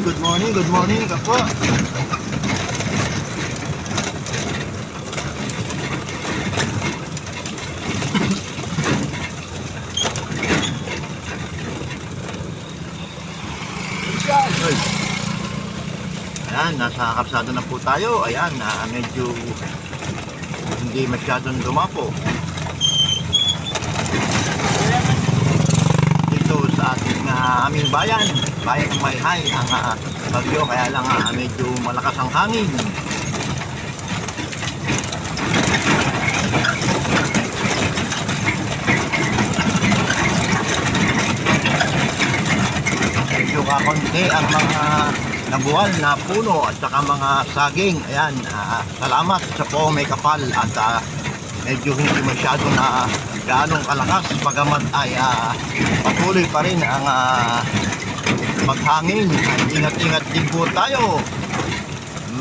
Good morning, good morning. Ay. Ayan, nasa kapsada na po tayo. Ayan, na medyo hindi masyadong dumapo. Dito sa ah, aming bayan, bayan ng Mayhay, ang ah, bagyo, kaya lang ah, medyo malakas ang hangin. medyo kakonti ang mga nabuwal na puno at saka mga saging. Ayan, ah, salamat sa po may kapal at ah, medyo hindi masyado na gaanong kalakas pagamat ay ah, patuloy pa rin ang ah, paghangin. Ingat-ingat din po tayo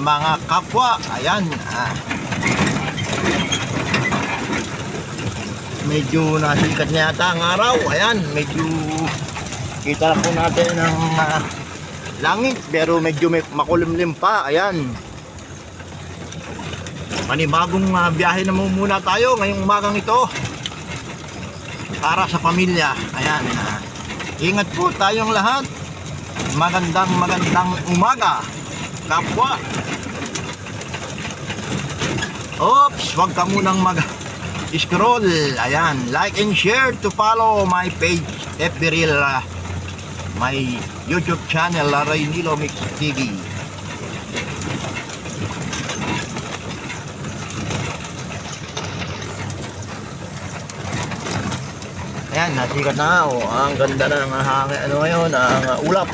mga kapwa. Ayan, ah, medyo nasikat na yata ang araw. Ayan, medyo kita po natin ang ah, langit pero medyo may makulimlim pa. Ayan. Panibagong ah, biyahe na muna tayo ngayong umagang ito para sa pamilya. Ayan. ah. ingat po tayong lahat. Magandang magandang umaga. Kapwa. Oops, wag ka munang mag scroll. Ayan, like and share to follow my page FB Reel, uh, my YouTube channel Laray Nilo Mix TV. Ayan, nasikat na. Oh, ang ganda na ng hangin. Ano ngayon? Ang uh, ulap.